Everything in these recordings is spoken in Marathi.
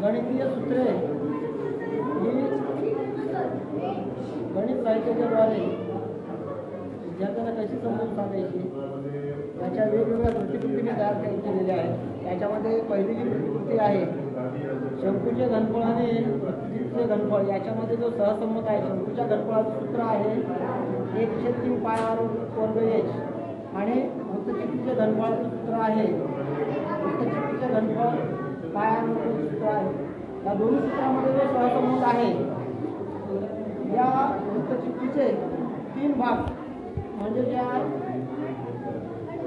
गणितीय सूत्रे ही गणित साहित्याच्याद्वारे विद्यार्थ्यांना कशी समजून सांगायची? त्याच्या वेगवेगळ्या प्रतिकृती मी तयार केलेल्या आहेत. त्याच्यामध्ये पहिली जी प्रतिकृती आहे शंकूचे घनफळ आणि वृत्तीचे घनफळ याच्यामध्ये जो सहसंमत आहे शंकूच्या घनफळाचं सूत्र आहे एकशे तीन पाय आर वर्ग एच आणि वृत्तचित्तीचे घनफळाचं सूत्र आहे. वृत्तचित्तीचे घनफळ पाय आर सूत्र आहे. या दोन्ही सूत्रामध्ये जो सहसंमत आहे या वृत्तचित्तीचे तीन भाग म्हणजे ज्या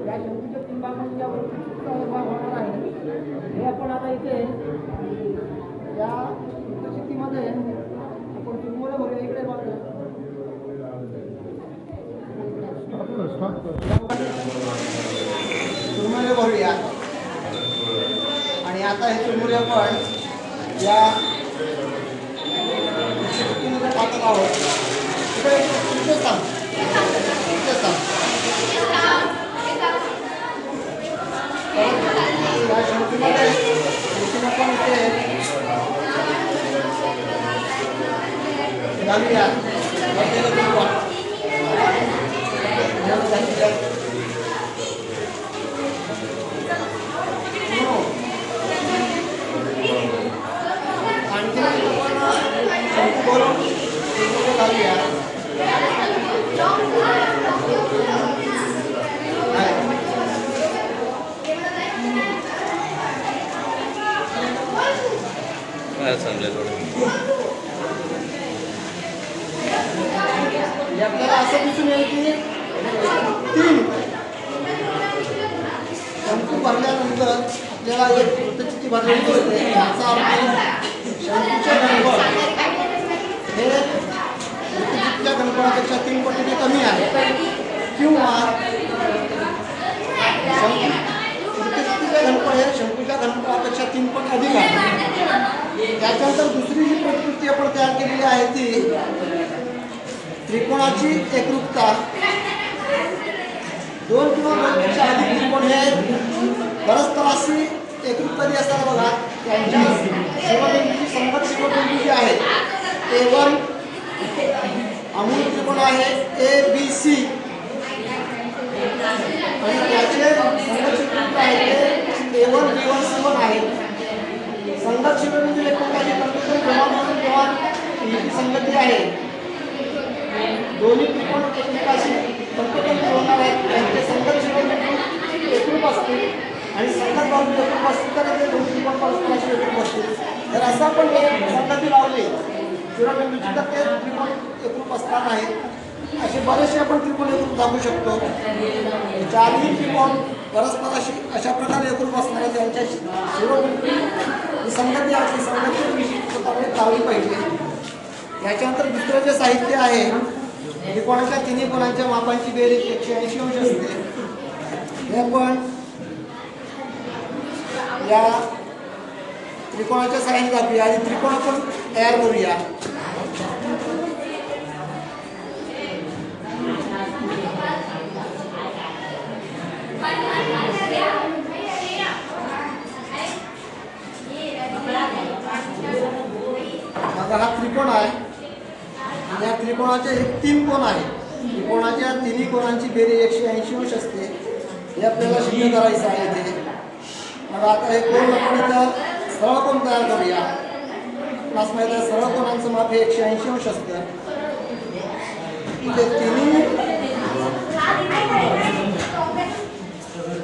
या शक्तीच्या तीन भागामध्ये ज्या होणार आहे हे आपण आता इथे या शक्तीमध्ये आपण तुम्हाला भरूया इकडे बघा. चुरमुरे भरूया आणि आता हे चुरमुरे आपण या शक्तीमध्ये टाकत आहोत. इकडे सांग या म्हणजे आपल्याला असं दिसून येईल की तीन. शंकू भरल्यानंतर आपल्याला एक वृत्तचिती भरलेली दिसते. याचा अर्थ शंकूच्या गणपण हे वृत्तचितीच्या गणपणापेक्षा तीन पटीने कमी आहे. किंवा शंकू वृत्तचित्तीचे घनफळ हे शंकूच्या गणपणापेक्षा तीन पट अधिक आहे. त्याच्यानंतर दुसरी जी प्रकृती आपण तयार केलेली आहे ती त्रिकोणाची एकरूपता. दोन किंवा दोनपेक्षा अधिक त्रिकोण हे परस्पराशी एकरूप असताना बघा त्यांच्या शिवबिंदूची संगत शिवबिंदू जी आहे ए वन अमूल त्रिकोण आहे ए बी सी आणि त्याचे संगत शिवबिंदू आहे ते A one B one C one आहे. संगत शिवबिंदू लेखकाची प्रत्येक जेव्हा म्हणून जेव्हा ही संगती आहे दोन्ही त्रिकोण एकमेकाशी तंतोतंत जोडणार आहेत त्यांचे संगत शिरोबिंदू एकरूप असतील आणि संगत बाजू एकरूप असतील तर ते दोन त्रिकोण परस्पराशी एकरूप असतील जर असं आपण जर संगती लावली. शिरोबिंदूची तर ते त्रिकोण एकरूप असणार नाहीत. असे बरेचसे आपण त्रिकोण एकरूप दाखवू शकतो. चारही त्रिकोण परस्पराशी अशा प्रकारे एकरूप असणारे त्यांच्या शिरोबिंदू संगती असली संगती विशिष्ट लावली पाहिजे. याच्यानंतर दुसरं जे साहित्य आहे त्रिकोणाच्या तिन्ही कोणाच्या मापांची बेरीज एकशे ऐंशी अंश असते. हे पण या त्रिकोणाच्या साईन दाखवूया आणि त्रिकोण आपण तयार करूया. हा त्रिकोण आहे. आणि या त्रिकोणाचे एक तीन कोण आहे? त्रिकोणाच्या तिन्ही कोणांची बेरी एकशे ऐंशी अंश असते हे आपल्याला सिद्ध करायचं आहे ते मग आता हे कोण आपण सरळ कोण तयार करूया? आपणास माहिती आहे सरळ कोणांचं माप हे एकशे ऐंशी अंश असतं. ते तिन्ही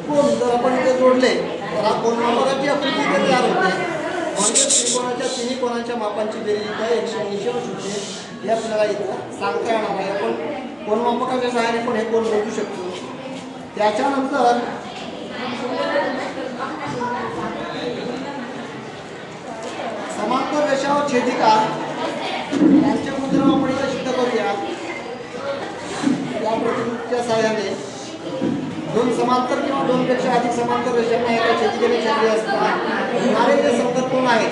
कोण? जर आपण इथे जोडले तर हा कोण मापाची आकृती इथे तयार होते म्हणजे त्रिकोणाच्या तिन्ही कोणाच्या मापांची बेरीज इथं एकशे ऐंशी अंश होते. हे आपल्याला इथं सांगता येणार नाही. आपण कोण मापकाच्या सहाय्याने पण हे कोण मोजू शकतो? त्याच्यानंतर समांतर रेषावर छेदिका यांच्या मुद्रा आपण इथं सिद्ध करूया. या प्रतिकृतीच्या सहाय्याने. दोन समांतर किंवा दोनपेक्षा अधिक समांतर रेषांना एका छेदिकेने छेदले असतात आणि जे संगत कोण आहेत?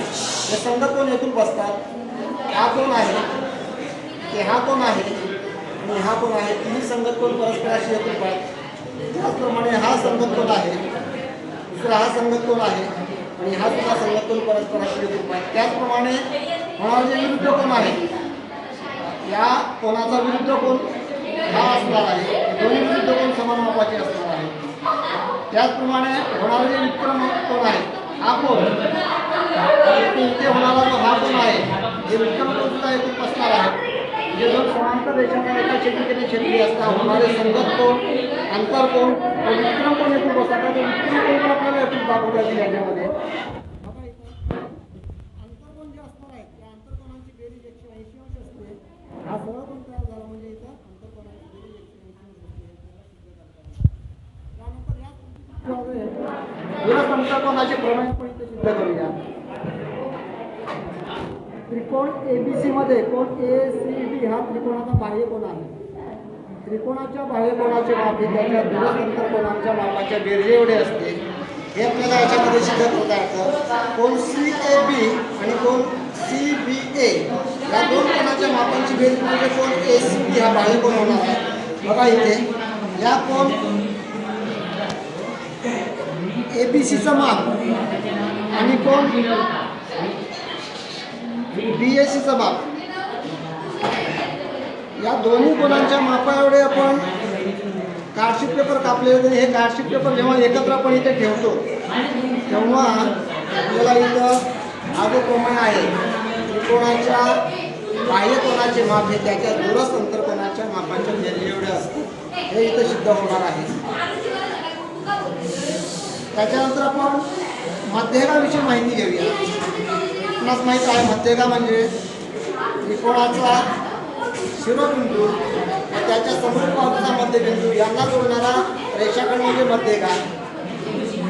ते संगत कोण एकूण बसतात? हा कोण आहे? की हा कोण आहे? आणि हा कोण आहे? तिन्ही संगत कोण परस्पराशी एकरूप आहेत त्याचप्रमाणे हा संगत कोण आहे? दुसरा हा संगत आहे. आणि हा सुद्धा संगत परस्पराशी आहे. त्याचप्रमाणे होणारे जे विरुद्ध कोण आहे? या कोणाचा विरुद्ध कोण? हा असणार आहे. दोन्ही विरुद्ध कोण समान मापाचे असणार आहे. त्याचप्रमाणे होणारे जे विक्रम कोण आहे? हा कोण? ते होणारा जो हा कोण आहे? हे विक्रम कोण सुद्धा एकूण असणार आहे. जे जो समांतर रेषांना एका छेदिकेने छेदली असता होणारे संगत कोण? अंतर कोण? विक्रम कोण एकूण बसतात विक्रम याच्यामध्ये असते म्हणजे या सिद्ध करूया त्रिकोण एबीसी मध्ये कोण ए सी डी हा त्रिकोणाचा बाह्य कोण आहे. त्रिकोणाच्या बाह्य कोणाचे माप हे त्याच्या दुरस कोणाच्या मापाच्या बेरजे एवढे असते. हे आपल्याला याच्यामध्ये शिकत होता कोण सी ए बी आणि कोण सी बी ए या दोन कोणाच्या मापांची बेरीज म्हणजे कोण ए सी बी हा बाह्य कोण होणार आहे. बघा इथे. या कोण ए बी सीचं माप आणि कोण बी एस सीचं माप. या दोन्ही गुणांच्या मापा एवढे आपण कार्डशीट पेपर कापले होते. हे कार्डशीट पेपर जेव्हा एकत्र आपण इथे ठेवतो तेव्हा आपल्याला इथं आगोप्रमाणे आहे. त्रिकोणाच्या बाह्य कोणाचे माप हे त्याच्या दूरच अंतरकोणाच्या मापाच्या बेरजे एवढे असतात हे इथं सिद्ध होणार आहे. त्याच्यानंतर आपण मध्यगाविषयी माहिती घेऊया. आपणास माहीत आहे मध्यगा म्हणजे त्रिकोणाचा शिरोबिंदू त्याच्यासमोर बाजूचा मध्यबिंदू यांना जोडणारा रेषाखंड म्हणजे मध्यगा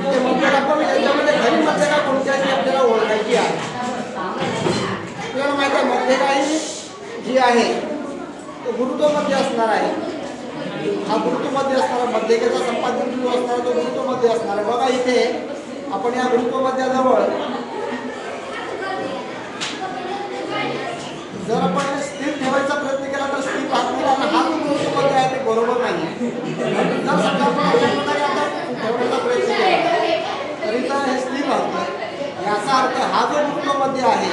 ते मध्यगा पण याच्यामध्ये खरी मध्यगा कोणती आहे आपल्याला ओळखायची आहे. आपल्याला माहिती आहे मध्यगा ही जी आहे तो गुरुत्वमध्ये असणार आहे. हा गुरुत्वमध्ये असणारा मध्यगेचा संपादन जो असणारा तो गुरुत्वमध्ये असणार आहे. बघा इथे आपण या गुरुत्वमध्याजवळ जर आपण स्थिर ठेवायचा प्रयत्न केला तर स्थिर राहत नाही कारण हा जो गुरुत्वमध्ये आहे ते बरोबर नाही. ठेवण्याचा प्रयत्न केला. तरी तर हे स्थिर राहतं याचा अर्थ हा जो मृत्यूमध्ये आहे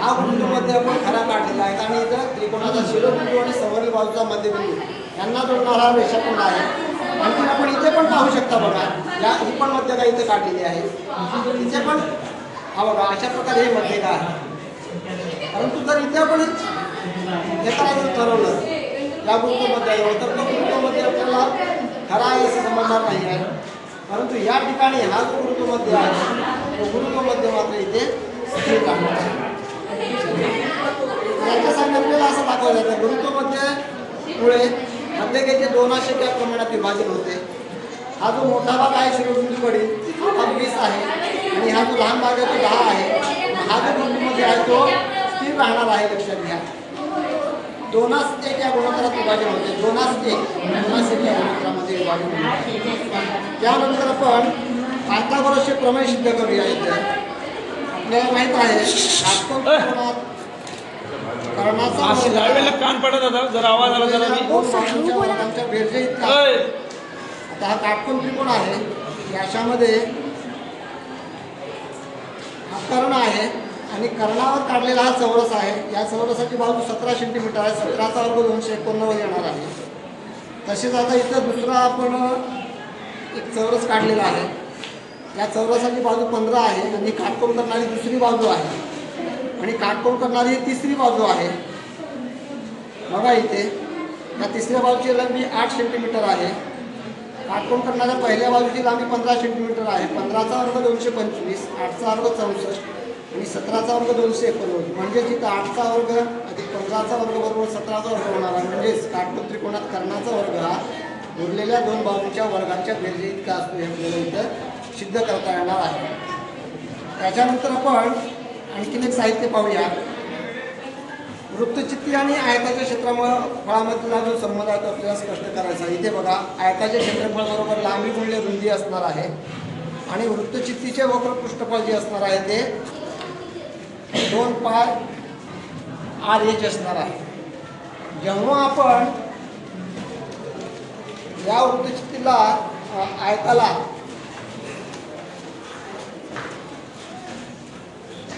हा मृत्यूमध्ये आपण खरा काढलेला आहे. आणि इथं त्रिकोणाचा शिरोबिंदू आणि समोरील बाजूचा मध्यबिंदू यांना जोडणारा रेषाखंड आहे. आणखी आपण इथे पण पाहू शकता बघा या ही पण मध्यका इथे काढलेली आहे. इथे पण हा बघा अशा प्रकारे हे मध्यका आहे. परंतु जर इथे आपण हे करायचं ठरवलं या गुरुत्वमध्ये तर तो गुरुत्वमध्ये आपल्याला खरा आहे असं समजणार नाही आहे. परंतु या ठिकाणी हा जो गुरुत्वमध्ये आहे. तो गुरुत्वमध्ये मात्र इथे स्थिर राहणार आहे. याच्यासाठी आपल्याला असं दाखवलं जातं गुरुत्वमध्ये मुळे मध्यकेचे दोन असे त्या प्रमाणात विभाजन होते. हा जो मोठा भाग आहे शिरोबिंदूकडील हा वीस आहे. आणि हा जो लहान भाग आहे तो दहा आहे हा जो बिंदूमध्ये आहे तो स्थिर राहणार आहे लक्षात घ्या. दोनास एक या गुणोत्तरात विभाजन होते. दोनास एक दोनास एक या गुणोत्तरामध्ये विभाजन होते. त्यानंतर आपण पायथागोरसचे प्रमेय सिद्ध करूया इथे. आपल्याला माहीत आहे त्रिकोणात कर्णाचा कान पडत होता जर आवाज आला जरा. वर्गांच्या बेरजे इतका! आता हा काटकोन त्रिकोण आहे. याच्यामध्ये हा कर्ण आहे. आणि कर्णावर काढलेला हा चौरस आहे. या चौरसाची बाजू सतरा सेंटीमीटर आहे. सतराचा वर्ग दोनशे एकोणनव्वद येणार आहे. तसेच आता इथं दुसरा आपण एक चौरस काढलेला आहे. या चौरसाची बाजू पंधरा आहे आणि काटकोण करणारी दुसरी बाजू आहे. आणि काटकोण करणारी ही तिसरी बाजू आहे. बघा इथे या तिसऱ्या बाजूची लांबी आठ सेंटीमीटर आहे. काटकोण करणाऱ्या पहिल्या बाजूची लांबी पंधरा सेंटीमीटर आहे. पंधराचा अर्ग दोनशे पंचवीस आठचा अर्ग चौसष्ट आणि सतराचा वर्ग दोनशे एकोणनव्वद. म्हणजेच इथं आठचा वर्ग अधिक पंधराचा वर्ग बरोबर सतराचा वर्ग होणार आहे. म्हणजेच काटकोन त्रिकोणात कर्णाचा वर्ग हा उरलेल्या दोन बाजूंच्या वर्गांच्या बेरजे इतका असतो हे आपल्याला इथं सिद्ध करता येणार आहे. त्याच्यानंतर आपण आणखीन एक साहित्य पाहूया. वृत्तचित्ती आणि आयताच्या क्षेत्रामुळे फळामधला जो संबंध आहे तो आपल्याला स्पष्ट करायचा इथे बघा आयताचे क्षेत्रफळ बरोबर लांबी गुणले रुंदी असणार आहे आणि वृत्तचित्तीचे वक्र पृष्ठफळ जे असणार आहे ते दोन पाय आर एच असणार आहे. जेव्हा आपण या वृत्तचित्तीला आयताला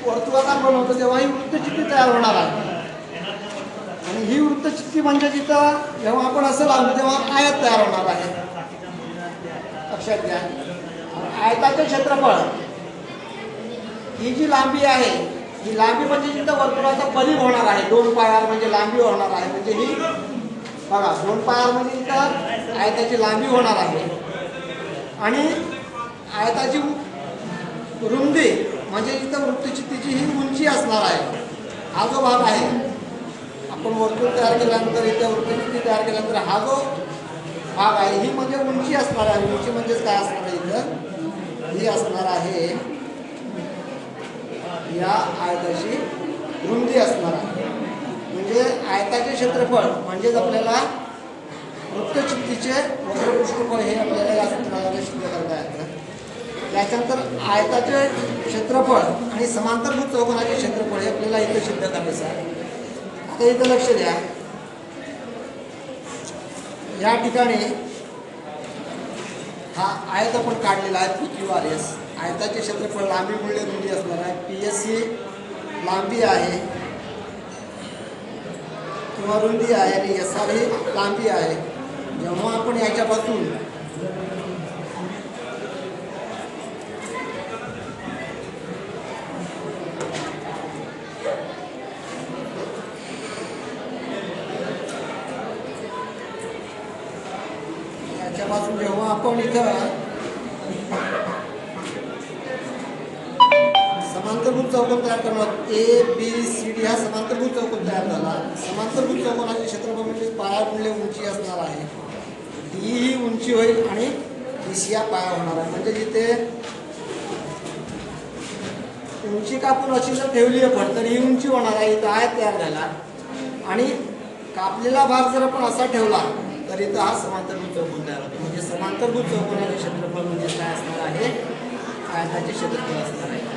वर्तुळाकार बनवतो तेव्हा ही वृत्तचित्ती तयार होणार आहे. आणि ही वृत्तचित्ती म्हणजे जिथं जेव्हा आपण असं लावतो तेव्हा आयत तयार होणार आहे. लक्षात घ्या. आयताचे क्षेत्रफळ ही जी लांबी आहे ही लांबी म्हणजे जिथं वर्तुळाचा परिघ होणार आहे दोन पायावर म्हणजे लांबी होणार आहे म्हणजे ही बघा दोन पायावर म्हणजे तिथं आयताची लांबी होणार आहे. आणि आयताची रुंदी म्हणजे तिथं वृत्तचित्तीची ही उंची असणार आहे. हा जो भाग आहे आपण वर्तुळ तयार केल्यानंतर इथं वृत्तचित्ती तयार केल्यानंतर हा जो भाग आहे ही म्हणजे उंची असणार आहे. उंची म्हणजेच काय असणार आहे इथं? ही असणार आहे या आयताची रुंदी असणार आहे. म्हणजे आयताचे क्षेत्रफळ म्हणजेच आपल्याला वृत्तचित्तीचे वक्रपृष्ठफळ हे आपल्याला या सूत्राद्वारे सिद्ध करता येतं. त्याच्यानंतर आयताचे क्षेत्रफळ आणि समांतरभूत चौकोनाचे क्षेत्रफळ हे आपल्याला इथं सिद्ध करायचं आहे. आता इथं लक्ष द्या. या ठिकाणी हा आयत आपण काढलेला आहे पी आर एस आयताचे क्षेत्रफळ लांबी गुणले रुंदी असणार आहे. पी एस सी लांबी आहे. किंवा रुंदी आहे आणि एस आर ही लांबी आहे. जेव्हा आपण याच्यापासून याच्यापासून जेव्हा आपण इथं चौकोन तयार करणार ए बी सी डी हा समांतरभूत चौकोन तयार झाला. समांतरभूत चौकोनाचे क्षेत्रफळ म्हणजे पाया गुणले उंची असणार आहे. डी ही उंची होईल आणि डी सी हा पाया होणार आहे. म्हणजे जिथे उंची कापून अशी जर ठेवली आहे आपण तर ही उंची होणार आहे. इथं आयत तयार झाला. आणि कापलेला भाग जर आपण असा ठेवला तर इथं हा समांतरभूत चौकोन तयार होतो. म्हणजे समांतरभूत चौकोनाचे क्षेत्रफळ म्हणजे काय असणार आहे? आयताचे क्षेत्रफळ असणार आहे.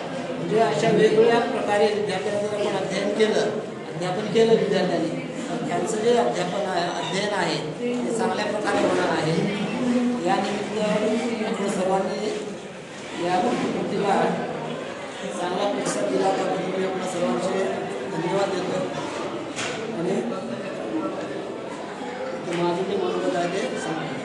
म्हणजे अशा वेगवेगळ्या प्रकारे विद्यापीठाचं जर आपण अध्ययन केलं अध्यापन केलं विद्यार्थ्यांनी. तर त्यांचं जे अध्यापन अध्ययन आहे ते चांगल्या प्रकारे होणार आहे. यानिमित्त आपण सर्वांनी या कृतीला चांगला प्रतिसाद दिला त्याबद्दल आपण म्हणजे सर्वांचे धन्यवाद देतो. आणि माझं जे मनोगत आहे ते सांगतो